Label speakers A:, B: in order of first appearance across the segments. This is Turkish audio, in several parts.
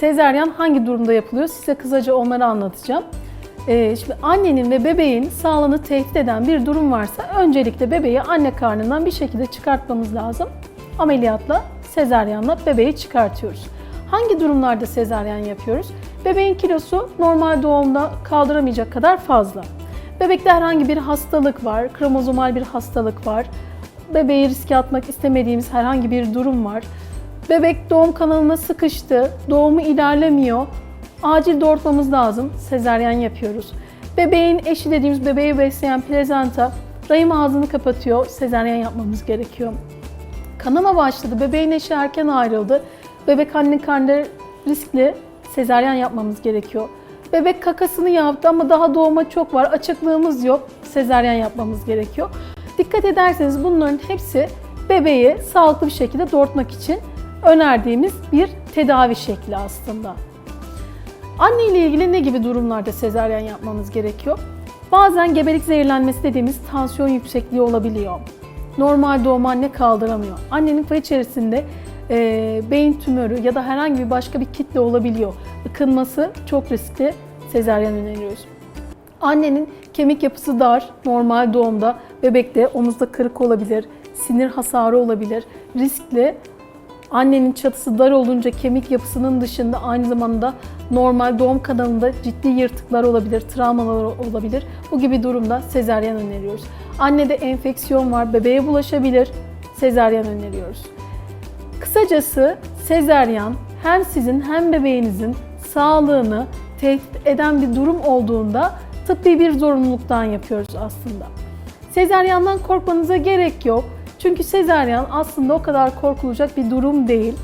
A: Sezeryan hangi durumda yapılıyor? Size kısaca onları anlatacağım. Ee, şimdi annenin ve bebeğin sağlığını tehdit eden bir durum varsa öncelikle bebeği anne karnından bir şekilde çıkartmamız lazım. Ameliyatla, sezeryanla bebeği çıkartıyoruz. Hangi durumlarda sezeryan yapıyoruz? Bebeğin kilosu normal doğumda kaldıramayacak kadar fazla. Bebekte herhangi bir hastalık var, kromozomal bir hastalık var. Bebeği riske atmak istemediğimiz herhangi bir durum var. Bebek doğum kanalına sıkıştı, doğumu ilerlemiyor. Acil doğurtmamız lazım, sezeryan yapıyoruz. Bebeğin eşi dediğimiz bebeği besleyen plezanta rahim ağzını kapatıyor, sezeryan yapmamız gerekiyor. Kanama başladı, bebeğin eşi erken ayrıldı. Bebek anne karnında riskli, sezeryan yapmamız gerekiyor. Bebek kakasını yaptı ama daha doğuma çok var, açıklığımız yok, sezeryan yapmamız gerekiyor. Dikkat ederseniz bunların hepsi bebeği sağlıklı bir şekilde doğurtmak için önerdiğimiz bir tedavi şekli aslında. Anne ile ilgili ne gibi durumlarda sezaryen yapmamız gerekiyor? Bazen gebelik zehirlenmesi dediğimiz tansiyon yüksekliği olabiliyor. Normal doğum anne kaldıramıyor. Annenin fay içerisinde e, beyin tümörü ya da herhangi bir başka bir kitle olabiliyor. Ikınması çok riskli. Sezaryen öneriyoruz. Annenin kemik yapısı dar, normal doğumda bebekte omuzda kırık olabilir, sinir hasarı olabilir, riskli. Annenin çatısı dar olunca kemik yapısının dışında aynı zamanda normal doğum kanalında ciddi yırtıklar olabilir, travmalar olabilir. Bu gibi durumda sezaryen öneriyoruz. Annede enfeksiyon var, bebeğe bulaşabilir, sezaryen öneriyoruz. Kısacası sezeryan hem sizin hem bebeğinizin sağlığını tehdit eden bir durum olduğunda tıbbi bir zorunluluktan yapıyoruz aslında. Sezeryandan korkmanıza gerek yok. Çünkü sezeryan aslında o kadar korkulacak bir durum değil.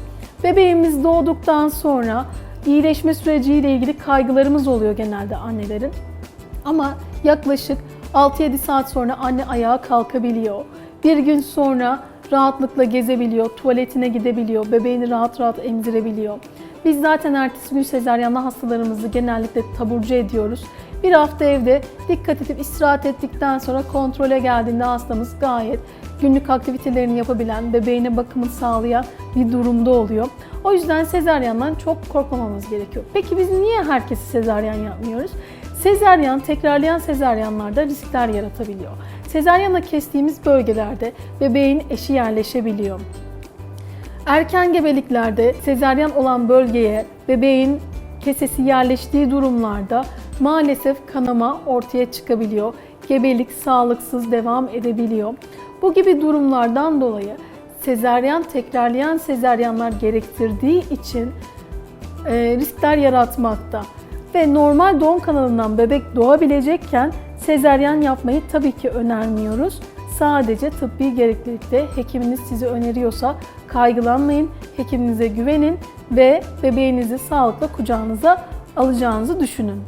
A: Bebeğimiz doğduktan sonra iyileşme süreciyle ilgili kaygılarımız oluyor genelde annelerin. Ama yaklaşık 6-7 saat sonra anne ayağa kalkabiliyor. Bir gün sonra rahatlıkla gezebiliyor, tuvaletine gidebiliyor, bebeğini rahat rahat emzirebiliyor. Biz zaten ertesi gün sezaryenli hastalarımızı genellikle taburcu ediyoruz. Bir hafta evde dikkat edip istirahat ettikten sonra kontrole geldiğinde hastamız gayet günlük aktivitelerini yapabilen, bebeğine bakımını sağlayan bir durumda oluyor. O yüzden sezaryandan çok korkmamamız gerekiyor. Peki biz niye herkesi sezaryen yapmıyoruz? Sezaryen, tekrarlayan sezaryanlarda riskler yaratabiliyor. Sezaryanla kestiğimiz bölgelerde bebeğin eşi yerleşebiliyor. Erken gebeliklerde sezaryen olan bölgeye bebeğin kesesi yerleştiği durumlarda maalesef kanama ortaya çıkabiliyor. Gebelik sağlıksız devam edebiliyor. Bu gibi durumlardan dolayı sezaryen tekrarlayan sezaryenler gerektirdiği için e, riskler yaratmakta. Ve normal doğum kanalından bebek doğabilecekken sezaryen yapmayı tabii ki önermiyoruz. Sadece tıbbi gereklilikte hekiminiz sizi öneriyorsa kaygılanmayın, hekiminize güvenin ve bebeğinizi sağlıkla kucağınıza alacağınızı düşünün.